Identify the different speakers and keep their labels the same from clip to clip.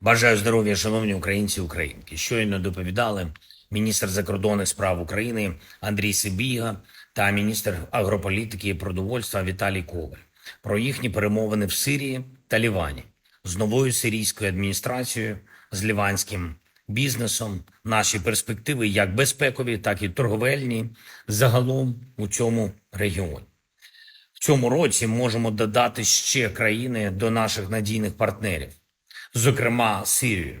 Speaker 1: Бажаю здоров'я, шановні українці і українки. Щойно доповідали міністр закордонних справ України Андрій Сибіга та міністр агрополітики і продовольства Віталій Коваль про їхні перемовини в Сирії та Лівані з новою сирійською адміністрацією, з ліванським бізнесом, наші перспективи як безпекові, так і торговельні загалом у цьому регіоні. В цьому році можемо додати ще країни до наших надійних партнерів, зокрема Сирію.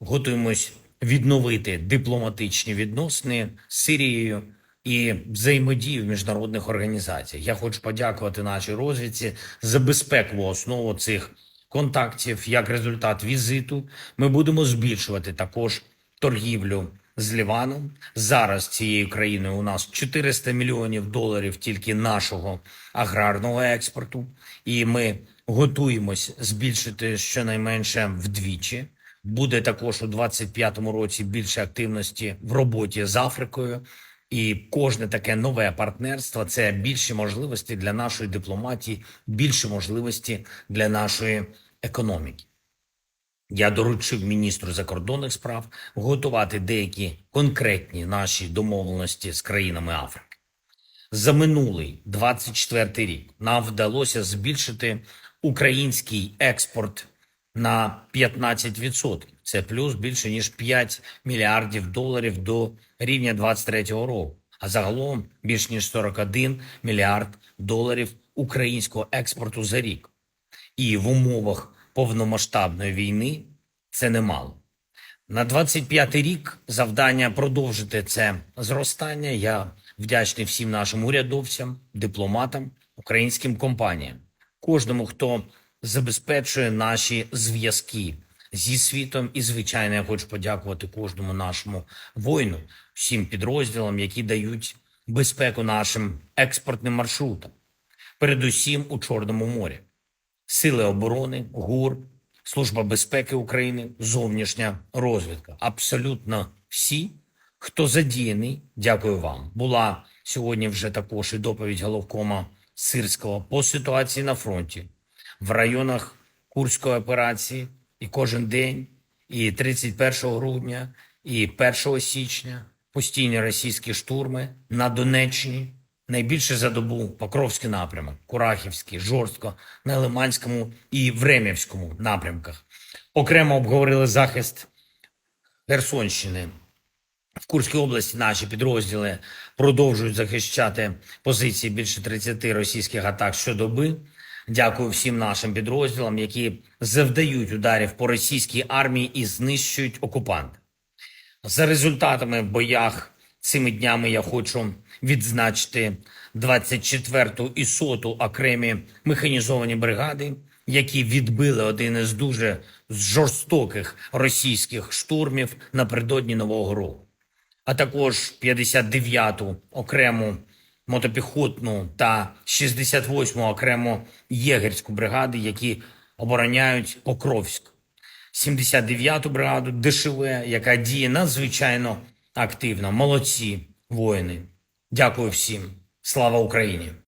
Speaker 1: Готуємось відновити дипломатичні відносини з Сирією і взаємодію в міжнародних організаціях. Я хочу подякувати нашій розвідці за безпекову основу цих контактів. Як результат візиту, ми будемо збільшувати також торгівлю з Ліваном. Зараз цією країною у нас 400 мільйонів доларів тільки нашого аграрного експорту, і ми готуємось збільшити щонайменше вдвічі. Буде також у 25-му році більше активності в роботі з Африкою. І кожне таке нове партнерство це більші можливості для нашої дипломатії, більше можливості для нашої економіки. Я доручив міністру закордонних справ готувати деякі конкретні наші домовленості з країнами Африки. За минулий 24 рік нам вдалося збільшити український експорт на 15%. Це плюс більше ніж 5 мільярдів доларів до рівня 23-го року. А загалом більш ніж 41 мільярд доларів українського експорту за рік. І в умовах повномасштабної війни це немало. На 25-й рік завдання продовжити це зростання. Я вдячний всім нашим урядовцям, дипломатам, українським компаніям, кожному, хто забезпечує наші зв'язки зі світом. І, звичайно, я хочу подякувати кожному нашому воїну, всім підрозділам, які дають безпеку нашим експортним маршрутам, передусім у Чорному морі. Сили оборони, ГУР, Служба безпеки України, зовнішня розвідка. Абсолютно всі, хто задіяний, дякую вам. Була сьогодні вже також і доповідь головкома Сирського по ситуації на фронті в районах Курської операції. І кожен день, і 31 грудня, і 1 січня постійні російські штурми на Донеччині. Найбільше за добу Покровський напрямок, Курахівський, Жорстко, на Лиманському і Времівському напрямках. Окремо обговорили захист Херсонщини. В Курській області наші підрозділи продовжують захищати позиції більше 30 російських атак щодоби. Дякую всім нашим підрозділам, які завдають ударів по російській армії і знищують окупанта. За результатами в боях цими днями я хочу відзначити 24-ту і 100-ту окремі механізовані бригади, які відбили один із дуже жорстоких російських штурмів напередодні Нового року, а також 59-ту окрему мотопіхотну та 68-му окремо єгерську бригади, які обороняють Покровськ, 79-ту бригаду ДШВ, яка діє надзвичайно активно. Молодці воїни. Дякую всім. Слава Україні!